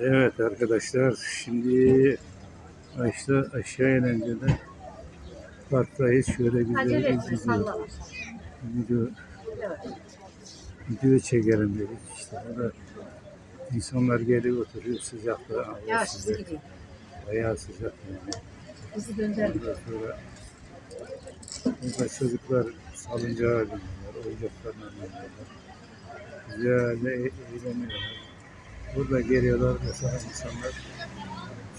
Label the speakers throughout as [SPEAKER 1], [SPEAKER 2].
[SPEAKER 1] Evet arkadaşlar şimdi aşağı aşağı inince de parktayız. Şöyle güzel bir video, video, video çekelim dedik. İşte burada insanlar geliyor oturuyor sıcakta.
[SPEAKER 2] hızlı
[SPEAKER 1] sıcak,
[SPEAKER 2] gidiyor.
[SPEAKER 1] Bayağı sıcak yani.
[SPEAKER 2] Hızlı gönder.
[SPEAKER 1] Ondan sonra burada çocuklar salıncağa biniyorlar, oyuncaklarla biniyorlar. Güzel eğleniyorlar. Burada geliyorlar mesela insanlar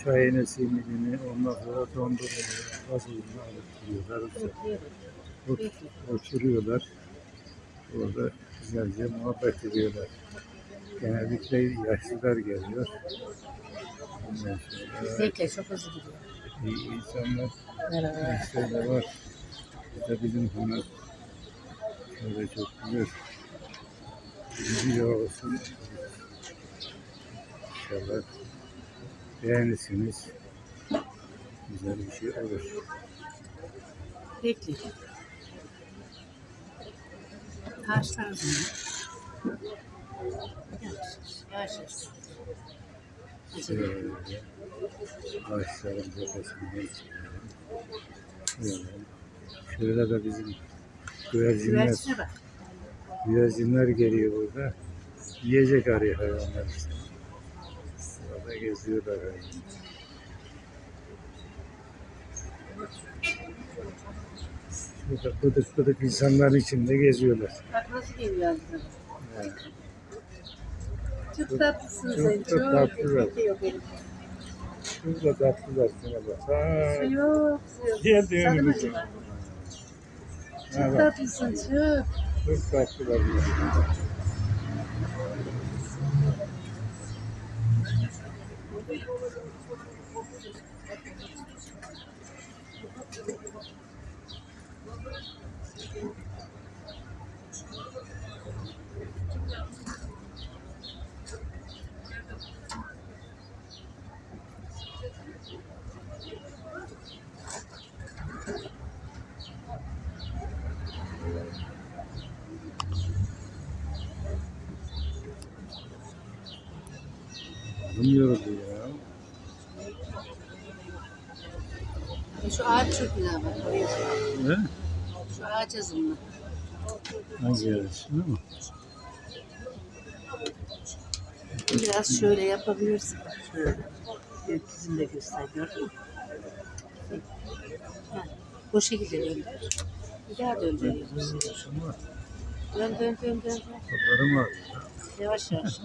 [SPEAKER 1] çayını, simidini, ondan sonra dondurmayı, gazozunu alıp duruyorlar. Ot- Oturuyorlar. Orada güzelce muhabbet ediyorlar. Genellikle yaşlılar geliyor.
[SPEAKER 2] Bekle çok hızlı gidiyor.
[SPEAKER 1] iyi insanlar. Şöyle var. İşte bizim hanım şöyle çok güzel. Video olsun. İnşallah beğenirsiniz. Güzel bir şey olur.
[SPEAKER 2] Bekle. Taşlar mı? Yavaş yavaş.
[SPEAKER 1] Şöyle ağaçların tepesinden. Şöyle. De bizim güvercinler, güvercinler geliyor burada. Yiyecek arıyor hayvanlar işte. Burada geziyorlar hayvanlar. Burada bıdık bıdık insanların içinde geziyorlar.
[SPEAKER 2] Bak nasıl geliyor.
[SPEAKER 1] Evet.
[SPEAKER 2] Çok tatlısın
[SPEAKER 1] Çok da
[SPEAKER 2] Çok.
[SPEAKER 1] tatlılar.
[SPEAKER 2] Yok benim.
[SPEAKER 1] Burada tatlılar şuna bak. Ha,
[SPEAKER 2] yok. Sana mı
[SPEAKER 1] önümüze.
[SPEAKER 2] Çok tatlısın çok.
[SPEAKER 1] çok tatlılar. Bilmiyorum ya.
[SPEAKER 2] Şu ağaç çok güzel bak.
[SPEAKER 1] Ne?
[SPEAKER 2] Azınlı.
[SPEAKER 1] Hangi yarış? Değil mi?
[SPEAKER 2] Biraz şöyle yapabilirsin. Şöyle. Gökyüzünü de göster. Gördün mü? Ha, Bu şekilde döndür. Bir daha.
[SPEAKER 1] Şunlar.
[SPEAKER 2] Dön dön dön dön. dön. Yavaş yavaş.